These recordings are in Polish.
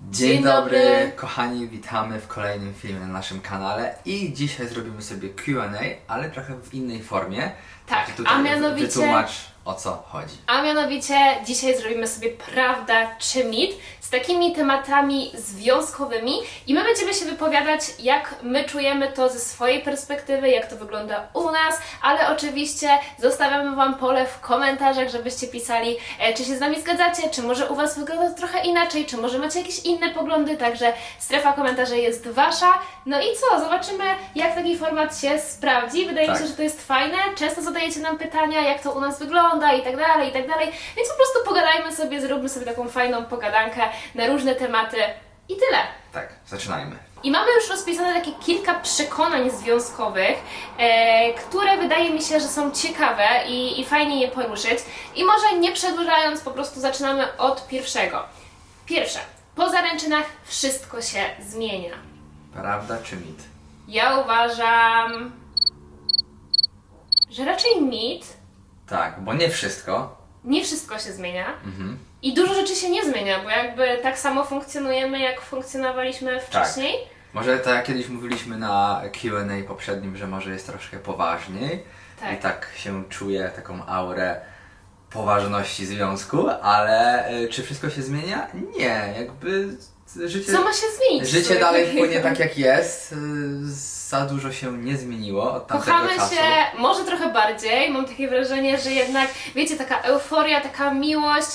Dzień, Dzień dobry. dobry. kochani, witamy w kolejnym filmie na naszym kanale i dzisiaj zrobimy sobie Q&A, ale trochę w innej formie. Tak, Także tutaj a mianowicie- Wytłumacz o co chodzi. A mianowicie dzisiaj zrobimy sobie prawda czy mit z takimi tematami związkowymi i my będziemy się wypowiadać, jak my czujemy to ze swojej perspektywy, jak to wygląda u nas, ale oczywiście zostawiamy Wam pole w komentarzach, żebyście pisali, e, czy się z nami zgadzacie, czy może u Was wygląda to trochę inaczej, czy może macie jakieś inne poglądy, także strefa komentarzy jest Wasza. No i co, zobaczymy, jak taki format się sprawdzi. Wydaje mi Tak. się, że to jest fajne. Często zadajecie nam pytania, jak to u nas wygląda i tak dalej, i tak dalej. Więc po prostu pogadajmy sobie, zróbmy sobie taką fajną pogadankę na różne tematy i tyle. Tak, zaczynajmy. I mamy już rozpisane takie kilka przekonań związkowych, e, które wydaje mi się, że są ciekawe i, i fajnie je poruszyć. I może nie przedłużając, po prostu zaczynamy od pierwszego. Pierwsze. Po zaręczynach wszystko się zmienia. Prawda czy mit? Ja uważam, że raczej mit. Tak, bo nie wszystko. Nie wszystko się zmienia. Mhm. I dużo rzeczy się nie zmienia, bo jakby tak samo funkcjonujemy, jak funkcjonowaliśmy wcześniej. Może tak jak kiedyś mówiliśmy na Q&A poprzednim, że może jest troszkę poważniej Tak. i tak się czuję taką aurę poważności związku, ale y, czy wszystko się zmienia? Nie, jakby życie... Co ma się zmienić? Życie dalej płynie tak jak jest. y, Za dużo się nie zmieniło od tamtego Kochamy czasu. się może trochę bardziej. Mam takie wrażenie, że jednak, wiecie, taka euforia, taka miłość,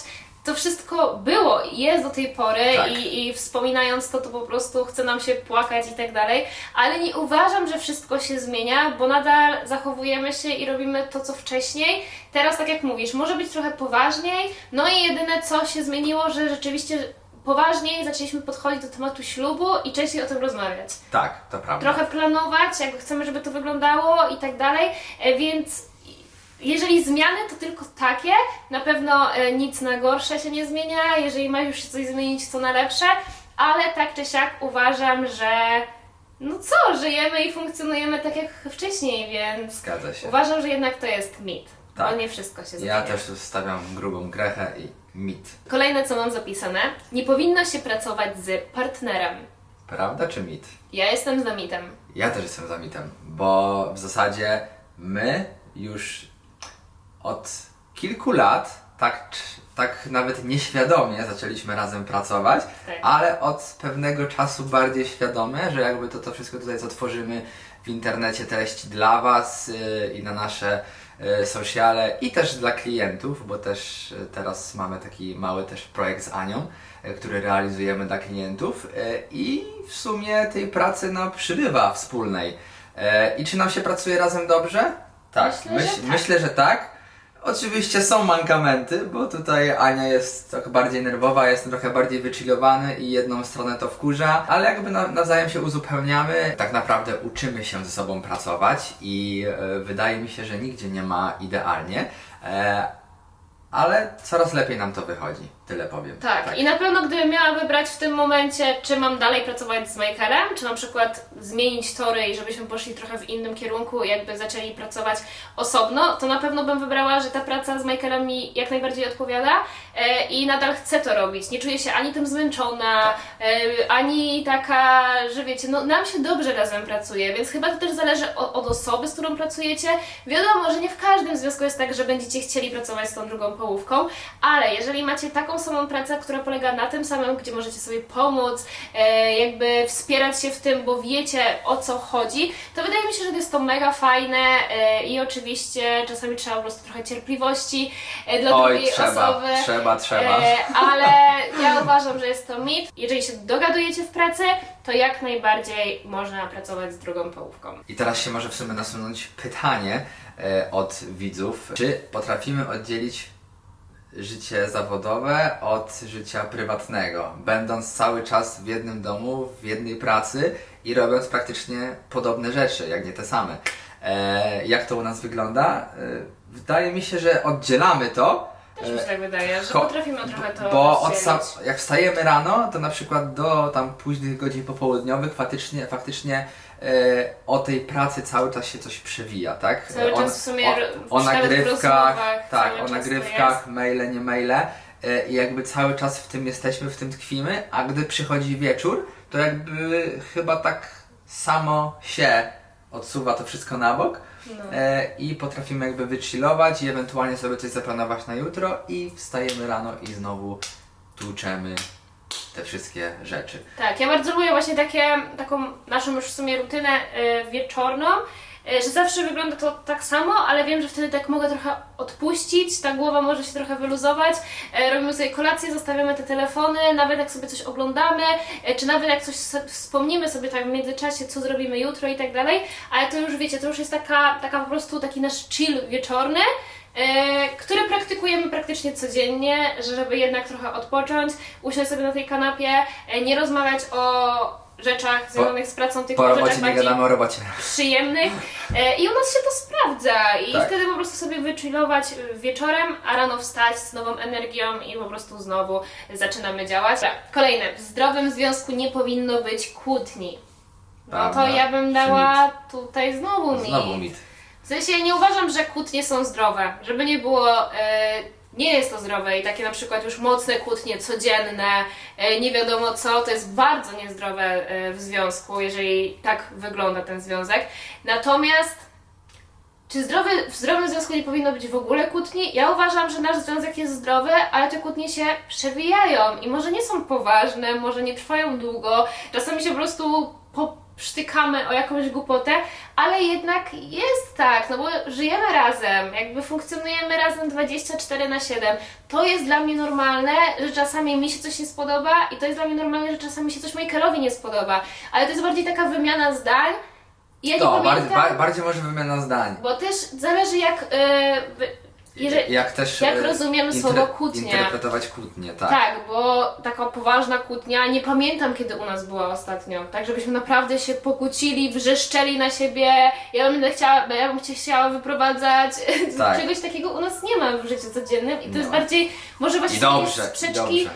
to wszystko było i jest do tej pory Tak. i, i wspominając to, to po prostu chce nam się płakać i tak dalej. Ale nie uważam, że wszystko się zmienia, bo nadal zachowujemy się i robimy to, co wcześniej. Teraz, tak jak mówisz, może być trochę poważniej. No i jedyne, co się zmieniło, że rzeczywiście poważniej zaczęliśmy podchodzić do tematu ślubu i częściej o tym rozmawiać Tak, to prawda. trochę planować, jak chcemy, żeby to wyglądało i tak dalej, E, więc jeżeli zmiany, to tylko takie. Na pewno e, nic na gorsze się nie zmienia, jeżeli ma już coś zmienić, to na lepsze, ale tak czy siak uważam, że no co, żyjemy i funkcjonujemy tak jak wcześniej, więc Zgadza się. uważam, że jednak to jest mit. Tak. Bo nie wszystko się zmienia. Ja też stawiam grubą grechę i mit. Kolejne, co mam zapisane, nie powinno się pracować z partnerem. Prawda czy mit? Ja jestem za mitem. Ja też jestem za mitem, bo w zasadzie my już od kilku lat tak, tak nawet nieświadomie zaczęliśmy razem pracować, Tak. ale od pewnego czasu bardziej świadome, że jakby to, to wszystko tutaj co tworzymy w internecie treści dla Was yy, i na nasze sociale i też dla klientów, bo też yy, teraz mamy taki mały też projekt z Anią, yy, który realizujemy dla klientów i w sumie tej pracy no, przybywa wspólnej. I czy nam się pracuje razem dobrze? Tak, Myślę, że tak. myślę, że tak. Oczywiście są mankamenty, bo tutaj Ania jest trochę bardziej nerwowa, jestem trochę bardziej wychillowany i jedną stronę to wkurza, ale jakby na, nawzajem się uzupełniamy. Tak naprawdę uczymy się ze sobą pracować i e, wydaje mi się, że nigdzie nie ma idealnie, e, ale coraz lepiej nam to wychodzi, tyle powiem. Tak. i na pewno gdybym miała wybrać w tym momencie, czy mam dalej pracować z Michaelem, czy na przykład zmienić tory i żebyśmy poszli trochę w innym kierunku jakby zaczęli pracować osobno, to na pewno bym wybrała, że ta praca z Michaelem mi jak najbardziej odpowiada e, i nadal chcę to robić. Nie czuję się ani tym zmęczona, e, ani taka, że wiecie, no nam się dobrze razem pracuje, więc chyba to też zależy o, od osoby, z którą pracujecie. Wiadomo, że nie w każdym związku jest tak, że będziecie chcieli pracować z tą drugą połówką, ale jeżeli macie taką samą pracę, która polega na tym samym, gdzie możecie sobie pomóc, e, jakby wspierać się w tym, bo wiecie o co chodzi, to wydaje mi się, że jest to mega fajne e, i oczywiście czasami trzeba po prostu trochę cierpliwości e, dla Oj, drugiej trzeba, osoby. trzeba, trzeba. Ale ja uważam, że jest to mit. Jeżeli się dogadujecie w pracy, to jak najbardziej można pracować z drugą połówką. I teraz się może w sumie nasunąć pytanie od widzów, czy potrafimy oddzielić życie zawodowe od życia prywatnego, będąc cały czas w jednym domu, w jednej pracy i robiąc praktycznie podobne rzeczy, jak nie te same. E, jak to u nas wygląda? E, wydaje mi się, że oddzielamy to, Też mi się tak wydaje, że potrafimy trochę to bo od rozdzielić. sa- jak wstajemy rano, to na przykład do tam późnych godzin popołudniowych faktycznie, faktycznie e, o tej pracy cały czas się coś przewija, tak? Cały o, czas w sumie o, ro- o nawet w nagrywkach, rozmowach tak, cały o czas to nagrywkach, maile, nie maile. e, i jakby cały czas w tym jesteśmy, w tym tkwimy, a gdy przychodzi wieczór, to jakby chyba tak samo się odsuwa to wszystko na bok No. e, i potrafimy jakby wychillować i ewentualnie sobie coś zaplanować na jutro i wstajemy rano i znowu tłuczemy te wszystkie rzeczy. Tak, ja bardzo lubię właśnie takie, taką naszą już w sumie rutynę y, wieczorną, że zawsze wygląda to tak samo, ale wiem, że wtedy tak mogę trochę odpuścić, ta głowa może się trochę wyluzować. Y, robimy sobie kolację, zostawiamy te telefony, nawet jak sobie coś oglądamy, y, czy nawet jak coś wspomnimy sobie tak w międzyczasie, co zrobimy jutro i tak dalej, ale to już wiecie, to już jest taka, taka po prostu taki nasz chill wieczorny, e, który praktykujemy praktycznie codziennie, że żeby jednak trochę odpocząć, usiąść sobie na tej kanapie, e, nie rozmawiać o rzeczach związanych z pracą, tylko Po robocie rzeczach nie bardziej gadamy o robocie. przyjemnych e, i u nas się to sprawdza i Tak. wtedy po prostu sobie wychillować e, wieczorem, a rano wstać z nową energią i po prostu znowu zaczynamy działać. Dobra, Kolejne, w zdrowym związku nie powinno być kłótni. No to ja bym dała tutaj znowu mit. Znowu mit. W sensie nie uważam, że kłótnie są zdrowe. Żeby nie było, e, nie jest to zdrowe i takie na przykład już mocne kłótnie codzienne, e, nie wiadomo co, to jest bardzo niezdrowe e, w związku, jeżeli tak wygląda ten związek. Natomiast czy zdrowy, w zdrowym związku nie powinno być w ogóle kłótni? Ja uważam, że nasz związek jest zdrowy, ale te kłótnie się przewijają i może nie są poważne, może nie trwają długo, czasami się po prostu poprztykamy o jakąś głupotę, ale jednak jest tak, no bo żyjemy razem, jakby funkcjonujemy razem 24 na 7. To jest dla mnie normalne, że czasami mi się coś nie spodoba i to jest dla mnie normalne, że czasami się coś Michaelowi nie spodoba, ale to jest bardziej taka wymiana zdań. Ja nie To, bardziej, pamiętam... ba- bardziej może wymiana zdań. Bo też zależy jak, wy- jeżeli, jak też jak e, rozumiemy słowo kłótnia. Interpretować kłótnie, tak. tak, bo taka poważna kłótnia, nie pamiętam kiedy u nas była ostatnio, tak żebyśmy naprawdę się pokłócili, wrzeszczeli na siebie, ja bym chciała, ja bym cię chciała wyprowadzać, Tak. czegoś takiego u nas nie ma w życiu codziennym i to Nie jest bardziej, może właśnie I dobrze, sprzeczki dobrze.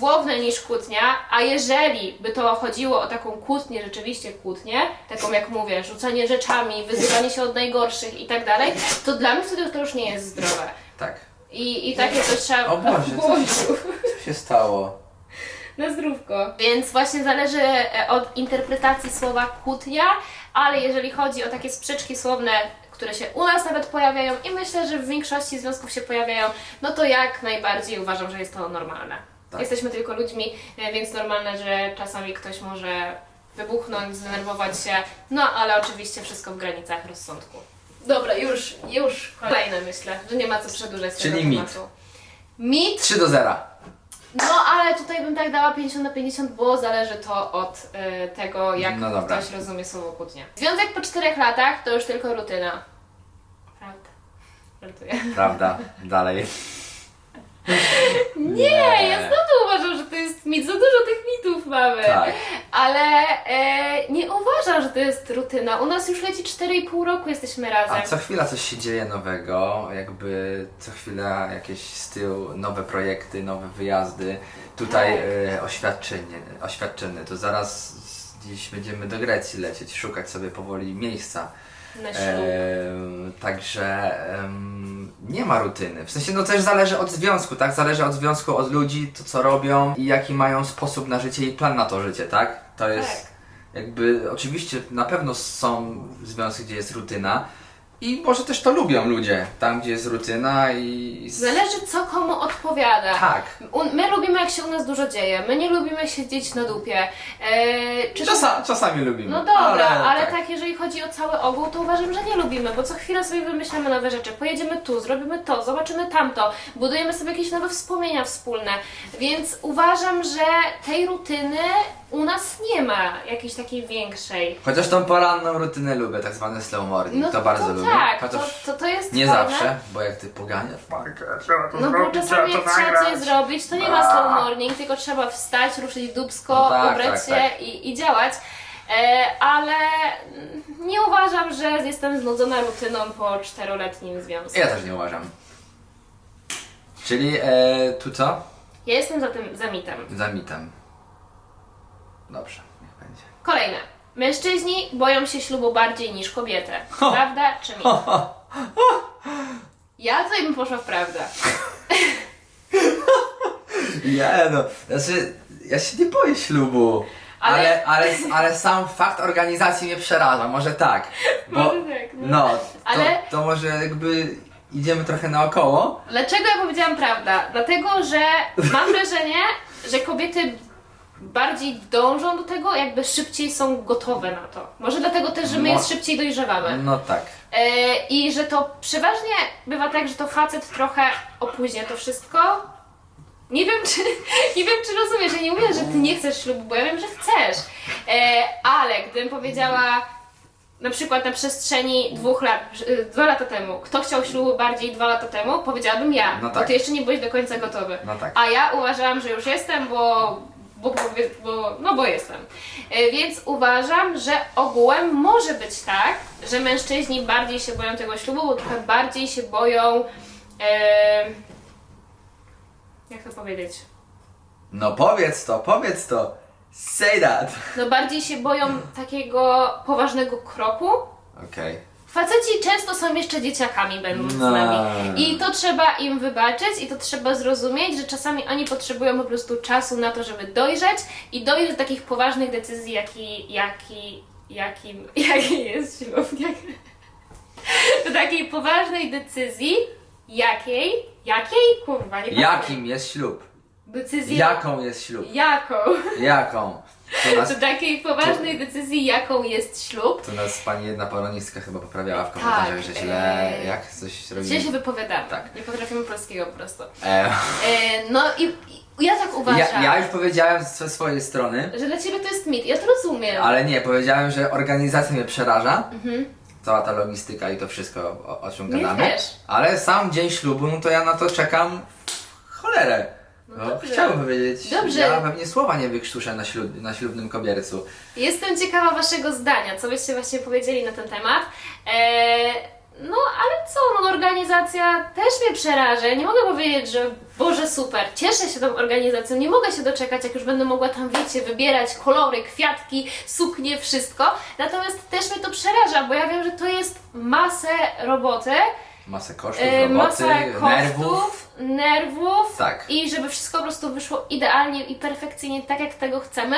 Słowne niż kłótnia, a jeżeli by to chodziło o taką kłótnię, rzeczywiście kłótnię, taką jak mówię, rzucanie rzeczami, wyzywanie się od najgorszych i tak dalej, to dla mnie wtedy to już nie jest zdrowe. Tak. I, i takie coś trzeba... O Boże, co- Boziu. Co się stało? Na zdrówko. Więc właśnie zależy e, od interpretacji słowa kłótnia, ale jeżeli chodzi o takie sprzeczki słowne, które się u nas nawet pojawiają i myślę, że w większości związków się pojawiają, no to jak najbardziej uważam, że jest to normalne. Tak. Jesteśmy tylko ludźmi, e, więc normalne, że czasami ktoś może wybuchnąć, zdenerwować się, no ale oczywiście wszystko w granicach rozsądku. Dobra, już, już kolejne myślę, że nie ma co przedłużać Czyli tego mit. tematu. Mit 3 do 0. no, ale tutaj bym tak dała 50 na 50, bo zależy to od y, tego, jak No dobra. ktoś rozumie słowo kłótnia. Związek po 4 latach to już tylko rutyna. Prawda. Żartuję. Prawda, dalej. Nie, ja znowu mit. Za dużo tych mitów mamy. Tak. Ale e, nie uważam, że to jest rutyna. U nas już leci 4,5 roku, jesteśmy razem. A co chwila coś się dzieje nowego, jakby co chwila jakieś styl, nowe projekty, nowe wyjazdy. Tutaj Tak. e, oświadczenie, oświadczyny, to zaraz dziś będziemy do Grecji lecieć, szukać sobie powoli miejsca. Em, także nie ma rutyny. W sensie no też zależy od związku, tak? Zależy od związku, od ludzi, to co robią i jaki mają sposób na życie i plan na to życie, tak? To jest Tak. jakby oczywiście na pewno są związki, gdzie jest rutyna i może też to lubią ludzie, tam gdzie jest rutyna i... Zależy, co komu odpowiada. Tak. U- My lubimy, jak się u nas dużo dzieje. My nie lubimy siedzieć na dupie. Eee, czy Czasa, czasami lubimy. No dobra, ale, ale, tak. jeżeli chodzi o cały ogół, to uważam, że nie lubimy, bo co chwilę sobie wymyślamy nowe rzeczy. Pojedziemy tu, zrobimy to, zobaczymy tamto, budujemy sobie jakieś nowe wspomnienia wspólne. Więc uważam, że tej rutyny u nas nie ma jakiejś takiej większej. Chociaż tą poranną rutynę lubię, tak zwany slow morning, to bardzo to lubię. Tak, Chociaż to, to, to jest nie fajne. zawsze, bo jak ty poganiasz No bo czasami jak trzeba coś zrobić, to nie ma slow morning, tylko trzeba wstać, ruszyć dubsko, No tak, ubrać tak, się tak. I, i działać. E, ale mm, nie uważam, że jestem znudzona rutyną po czteroletnim związku. Ja też nie uważam. Czyli e, tu co? Ja jestem za tym za mitem. Za mitem. Dobrze, niech będzie. Kolejne. Mężczyźni boją się ślubu bardziej niż kobiety. Prawda czy mit? Ja tutaj bym poszła w prawdę. Nie no, znaczy ja się nie boję ślubu. Ale, Ale- ale, ale, sam fakt organizacji mnie przeraża, może tak. Bo, Może tak, no. no, to, Ale- to może jakby idziemy trochę naokoło. Dlaczego ja powiedziałam prawda? Dlatego, że mam wrażenie, że kobiety bardziej dążą do tego, jakby szybciej są gotowe na to. Może dlatego też, że my Mo- jest szybciej dojrzewamy. No tak. E, I że to przeważnie bywa tak, że to facet trochę opóźnia to wszystko. Nie wiem, czy, nie wiem, czy rozumiesz, ja nie mówię, że ty nie chcesz ślubu, bo ja wiem, że chcesz. E, ale gdybym powiedziała na przykład na przestrzeni dwóch lat, e, dwa lata temu, kto chciał ślubu bardziej dwa lata temu, powiedziałabym ja, No bo tak. ty jeszcze nie byłeś do końca gotowy. No tak. A ja uważałam, że już jestem, bo, bo, bo, no bo jestem. E, Więc uważam, że ogółem może być tak, że mężczyźni bardziej się boją tego ślubu, bo trochę bardziej się boją. E, jak to powiedzieć? No powiedz to, powiedz to. Say that. No bardziej się boją takiego poważnego kroku. Okej. Faceci często są jeszcze dzieciakami, będąc z nami. I to trzeba im wybaczyć i to trzeba zrozumieć, że czasami oni potrzebują po prostu czasu na to, żeby dojrzeć i dojść do takich poważnych decyzji, jaki, jaki, jakim, jaki jest ślub. Jak, do takiej poważnej decyzji, jakiej, jakiej, kurwa, nie. Jakim jest ślub? Decyzji. Jaką jest ślub? Jaką? Jaką? To nas, Do takiej poważnej decyzji, jaką jest ślub. to nas pani jedna polonistka chyba poprawiała w komentarzach, Tak, że źle, e, jak coś Źle robili. się wypowiadamy. Tak. Nie potrafimy polskiego po prostu. E, E, no i, i ja tak uważam, ja, ja już powiedziałem ze swojej strony, że dla ciebie to jest mit. Ja to rozumiem. ale nie, powiedziałem, że organizacja mnie przeraża. Mhm. Cała ta logistyka i to wszystko, o, o czym gadamy. Ale sam dzień ślubu, no to ja na to czekam cholerę. No, dobrze. chciałbym powiedzieć, Dobrze. ja pewnie słowa nie wykrztuszę na, ślub, na ślubnym kobiercu. Jestem ciekawa waszego zdania, co byście właśnie powiedzieli na ten temat. E, no ale co, no organizacja też mnie przeraża. Nie mogę powiedzieć, że Boże super, cieszę się tą organizacją, nie mogę się doczekać, jak już będę mogła tam, wiecie, wybierać kolory, kwiatki, suknie, wszystko. Natomiast też mnie to przeraża, bo ja wiem, że to jest masę roboty, Masę kosztów, e, roboty, masę kosztów, nerwów. nerwów Tak. i żeby wszystko po prostu wyszło idealnie i perfekcyjnie tak, jak tego chcemy.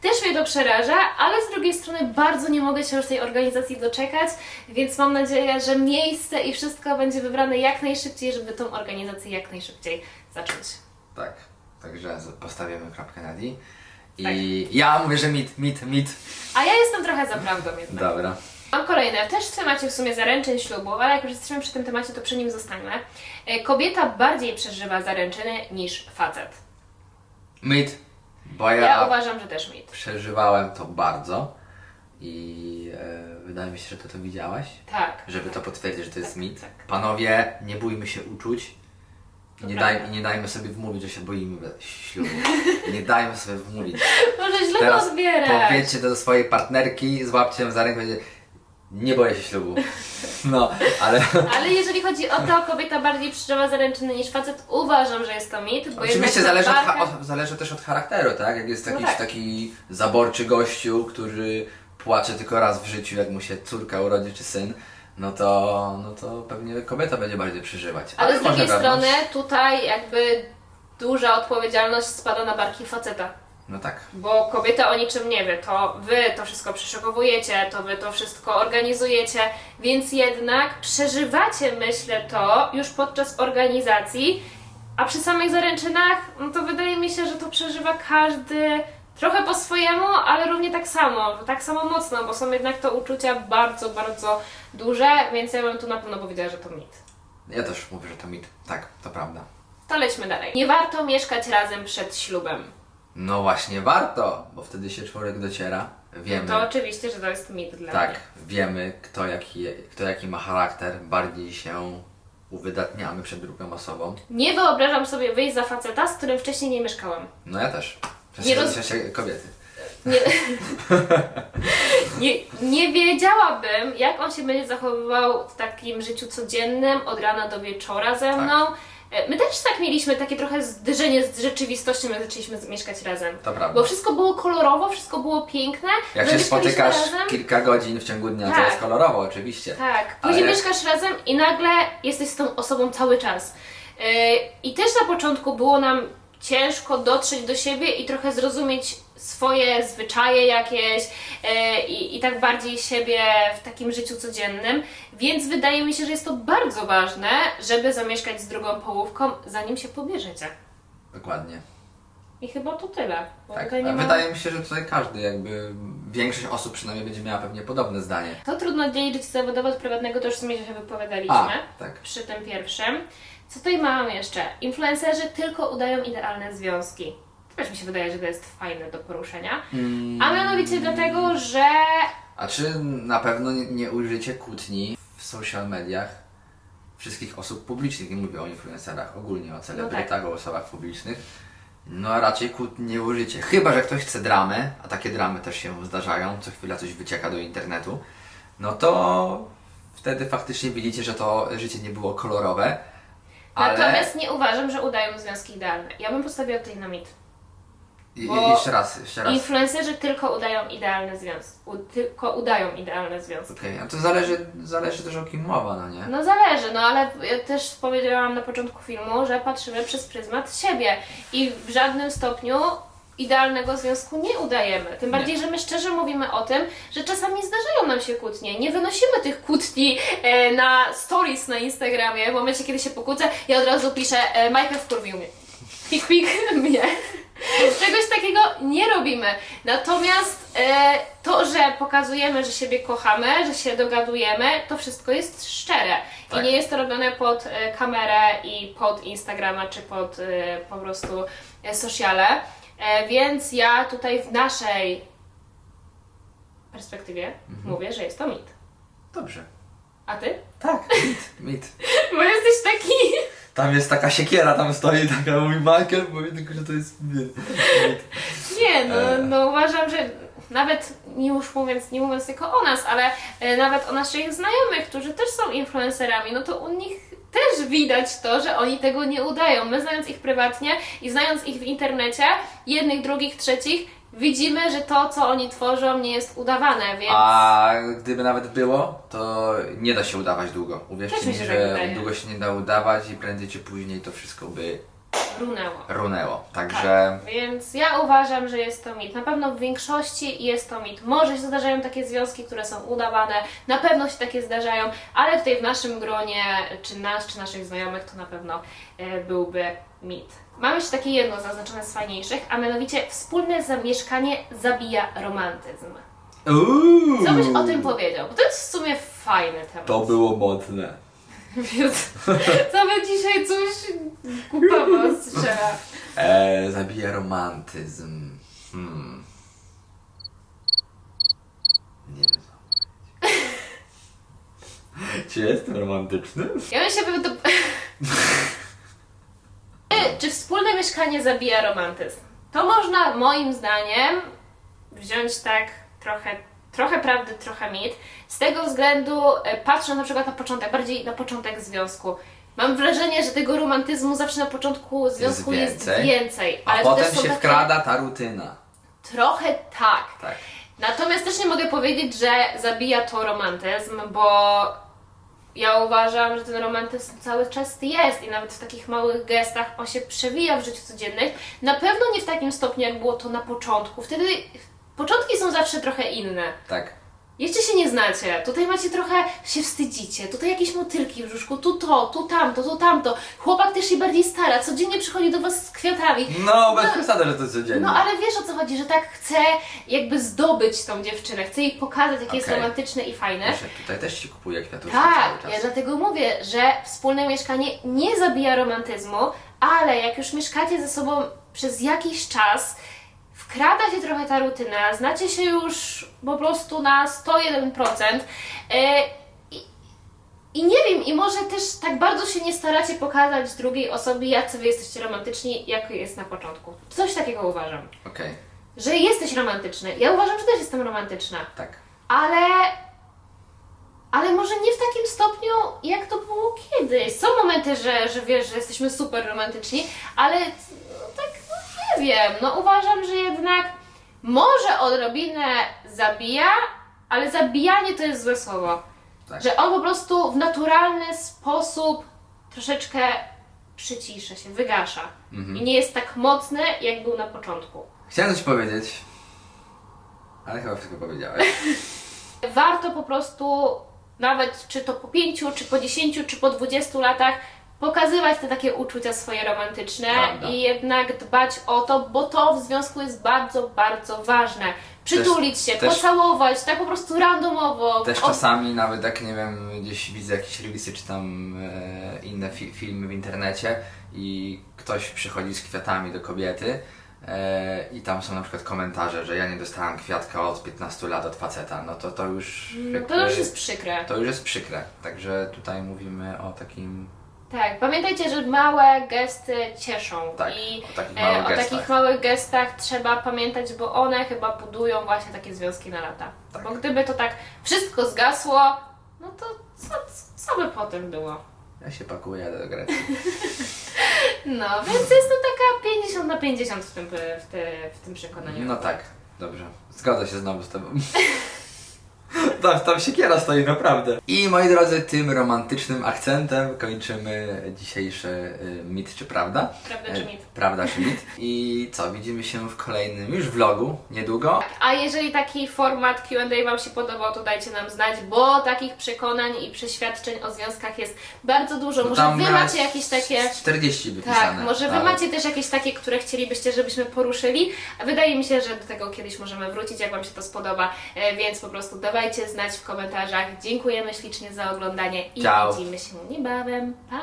Też mnie to przeraża, ale z drugiej strony bardzo nie mogę się już tej organizacji doczekać, więc mam nadzieję, że miejsce i wszystko będzie wybrane jak najszybciej, żeby tą organizację jak najszybciej zacząć. Tak, także z- postawimy kropkę na D. I ja mówię, że mit, mit, mit. A ja jestem trochę za prawdą jednak. Dobra. Mam kolejne, też w temacie w sumie zaręczyn ślubu, ale jak już jesteśmy przy tym temacie, to przy nim zostańmy. E, Kobieta bardziej przeżywa zaręczyny niż facet. Mit, bo Ja, ja, uważam, że też mit. przeżywałem to bardzo i e, wydaje mi się, że ty to widziałaś, Tak. żeby to potwierdzić, że to jest Tak, mit. tak. Panowie, nie bójmy się uczuć. To Nie, daj, nie dajmy sobie wmówić, że się boimy ślubu. Nie dajmy sobie wmówić. Może źle to Teraz odbierać. powiedzcie to do swojej partnerki, złapcie ją za rękę i będzie nie boję się ślubu. No, ale Ale jeżeli chodzi o to, kobieta bardziej przeżywa zaręczyny niż facet, uważam, że jest to mit, bo oczywiście jednak zależy, od, od, zależy też od charakteru, tak? Jak jest No jakiś tak. taki zaborczy gościu, który płacze tylko raz w życiu, jak mu się córka urodzi czy syn, no to, no to pewnie kobieta będzie bardziej przeżywać. Ale z może drugiej wewnątrz- strony tutaj jakby duża odpowiedzialność spada na barki faceta. No tak. Bo kobieta o niczym nie wie, to wy to wszystko przeszykowujecie, to wy to wszystko organizujecie, więc jednak przeżywacie, myślę, to już podczas organizacji, a przy samych zaręczynach, no to wydaje mi się, że to przeżywa każdy trochę po swojemu, ale równie tak samo, tak samo mocno, bo są jednak to uczucia bardzo, bardzo duże, więc ja bym tu na pewno powiedziała, że to mit. Ja też mówię, że to mit. Tak, to prawda. To lećmy dalej. Nie warto mieszkać razem przed ślubem. No właśnie warto, bo wtedy się człowiek dociera. Wiemy. To oczywiście, że to jest mit dla Tak, mnie. wiemy kto jaki, kto jaki ma charakter, bardziej się uwydatniamy przed drugą osobą. Nie wyobrażam sobie wyjść za faceta, z którym wcześniej nie mieszkałem. No ja też. Przez Nie roz- się kobiety. Nie, nie, nie wiedziałabym, jak on się będzie zachowywał w takim życiu codziennym, od rana do wieczora ze mną. E, My też tak mieliśmy takie trochę zderzenie z rzeczywistością, jak zaczęliśmy mieszkać razem. To prawda. Bo wszystko było kolorowo, wszystko było piękne. Jak się spotykasz razem. kilka godzin w ciągu dnia, to Tak. jest kolorowo oczywiście. Tak, później Ale- mieszkasz razem i nagle jesteś z tą osobą cały czas. Yy, I też na początku było nam ciężko dotrzeć do siebie i trochę zrozumieć swoje zwyczaje jakieś e, i, tak bardziej siebie w takim życiu codziennym. Więc wydaje mi się, że jest to bardzo ważne, żeby zamieszkać z drugą połówką, zanim się pobierzecie. Dokładnie. I chyba to tyle. Tak. ma... wydaje mi się, że tutaj każdy, jakby większość osób przynajmniej będzie miała pewnie podobne zdanie. To trudno dzielić życie zawodowe od prywatnego, to już w sumie się wypowiadaliśmy. A, tak. przy tym pierwszym. Co tutaj mam jeszcze? Influencerzy tylko udają idealne związki. Też mi się wydaje, że to jest fajne do poruszenia. Mm, A mianowicie dlatego, że A czy na pewno nie, nie użycie kłótni w social mediach wszystkich osób publicznych, nie mówię o influencerach, ogólnie o celebrytach, o osobach publicznych, no a raczej kłótni nie użycie. Chyba, że ktoś chce dramy, a takie dramy też się zdarzają, co chwila coś wycieka do internetu, no to wtedy faktycznie widzicie, że to życie nie było kolorowe, ale... natomiast nie uważam, że udają związki idealne. Ja bym postawiła tutaj na mit. I, bo- jeszcze raz, jeszcze raz. Influencerzy tylko udają idealne związki. U, tylko udają idealne związki. Okej, a to zależy, zależy też o kim mowa, no nie? No zależy, no ale ja też powiedziałam na początku filmu, że patrzymy przez pryzmat siebie i w żadnym stopniu idealnego związku nie udajemy. Tym bardziej, że my szczerze mówimy o tym, że czasami zdarzają nam się kłótnie. Nie wynosimy tych kłótni e, na stories na Instagramie. W momencie, kiedy się pokłócę, ja od razu piszę e, Michael wkurwił mnie. Pik, pik, mnie. Czegoś takiego nie robimy. Natomiast e, to, że pokazujemy, że siebie kochamy, że się dogadujemy, to wszystko jest szczere. Tak. I nie jest to robione pod e, kamerę i pod Instagrama, czy pod e, po prostu e, sociale. E, więc ja tutaj w naszej perspektywie mówię, że jest to mit. Dobrze. A ty? Tak, mit, mit. Bo jesteś taki... Tam jest taka siekiera, tam stoi taka, mówi Michael, mówi tylko, że to jest mit. mit. Nie, no, E. no uważam, że nawet nie już mówiąc, nie mówiąc tylko o nas, ale e, nawet o naszych znajomych, którzy też są influencerami, no to u nich też widać to, że oni tego nie udają. My znając ich prywatnie i znając ich w internecie, jednych, drugich, trzecich, widzimy, że to, co oni tworzą, nie jest udawane, więc... A gdyby nawet było, to nie da się udawać długo. Uwierzcie Też mi mi, się tak że wydaje. długo się nie da udawać i prędzej czy później to wszystko by Runęło. runęło. Także Więc ja uważam, że jest to mit. Na pewno w większości jest to mit. Może się zdarzają takie związki, które są udawane, na pewno się takie zdarzają, ale tutaj w naszym gronie, czy nas, czy naszych znajomych, to na pewno e, byłby mit. Mam jeszcze takie jedno zaznaczone z fajniejszych, a mianowicie wspólne zamieszkanie zabija romantyzm. Uuu, Co byś o tym powiedział? Bo to jest w sumie fajny temat. To było mocne. Więc by dzisiaj coś głupawo strzela. E, zabija romantyzm. Hmm. Nie wiem. Czy jestem romantyczny? Ja bym się by to... Czy- Czy wspólne mieszkanie zabija romantyzm? To można moim zdaniem wziąć tak trochę, trochę prawdy, trochę mit. Z tego względu, e, patrząc na przykład na początek, bardziej na początek związku, mam wrażenie, że tego romantyzmu zawsze na początku związku jest więcej. więcej. A to potem się takie- wkrada ta rutyna. Trochę tak. Tak. Natomiast też nie mogę powiedzieć, że zabija to romantyzm, bo ja uważam, że ten romantyzm cały czas jest i nawet w takich małych gestach on się przewija w życiu codziennym. Na pewno nie w takim stopniu, jak było to na początku. Wtedy początki są zawsze trochę inne. Tak. Jeszcze się nie znacie, tutaj macie trochę, się wstydzicie, tutaj jakieś motylki w brzuszku, tu to, tu tamto, tu tamto. Chłopak też się bardziej stara, codziennie przychodzi do Was z kwiatami. No, bez przesady, że to codziennie. No ale wiesz o co chodzi, że tak chce jakby zdobyć tą dziewczynę, chce jej pokazać, jakie jest Okej. romantyczne i fajne. Proszę, tutaj też się kupuje kwiatuszki Tak, cały ja czas. dlatego mówię, że wspólne mieszkanie nie zabija romantyzmu, ale jak już mieszkacie ze sobą przez jakiś czas, wkrada się trochę ta rutyna, znacie się już po prostu na 101%. E, i, i nie wiem, i może też tak bardzo się nie staracie pokazać drugiej osobie, jacy wy jesteście romantyczni, jak jest na początku. Coś takiego uważam. Okej, Że jesteś romantyczny. Ja uważam, że też jestem romantyczna tak. ale. Ale może nie w takim stopniu, jak to było kiedyś. Są momenty, że, że wiesz, że jesteśmy super romantyczni, ale nie wiem. No uważam, że jednak może odrobinę zabija, ale zabijanie to jest złe słowo. Tak. Że on po prostu w naturalny sposób troszeczkę przycisza się, wygasza. Mhm. I nie jest tak mocny, jak był na początku. Chciałem coś powiedzieć, ale chyba wszystko powiedziałeś. Warto po prostu, nawet czy to po 5, czy po 10, czy po 20 latach, pokazywać te takie uczucia swoje romantyczne Prawda. i jednak dbać o to, bo to w związku jest bardzo, bardzo ważne. Przytulić się, też- pocałować, tak po prostu randomowo. Też O- czasami nawet jak nie wiem, gdzieś widzę jakieś reelsy czy tam e, inne fi filmy w internecie i ktoś przychodzi z kwiatami do kobiety e, i tam są na przykład komentarze, że ja nie dostałam kwiatka od 15 lat od faceta, no to to już No, jakby, to już jest przykre. to już jest przykre. Także tutaj mówimy o takim Tak, pamiętajcie, że małe gesty cieszą tak, i o takich e, małych o gestach. takich małych gestach trzeba pamiętać, bo one chyba budują właśnie takie związki na lata. Tak. Bo gdyby to tak wszystko zgasło, no to co, co by potem było? Ja się pakuję do Grecji. No, więc jest to taka 50 na 50 w tym, w, te, w tym przekonaniu. No tak, dobrze. Zgodzę się znowu z tobą. Tam, tam siekiera stoi, naprawdę. I moi drodzy, tym romantycznym akcentem kończymy dzisiejszy y, mit czy prawda. Prawda czy E, mit? Prawda czy mit. I co, widzimy się w kolejnym już vlogu niedługo. A jeżeli taki format Q&A Wam się podobał, to dajcie nam znać, bo takich przekonań i przeświadczeń o związkach jest bardzo dużo. Może Wy macie jakieś takie... 40 wypisane. Tak, może Wy ale- macie też jakieś takie, które chcielibyście, żebyśmy poruszyli. Wydaje mi się, że do tego kiedyś możemy wrócić, jak Wam się to spodoba, E, więc po prostu dawajcie znać w komentarzach. Dziękujemy ślicznie za oglądanie i Ciao. widzimy się niebawem. Pa!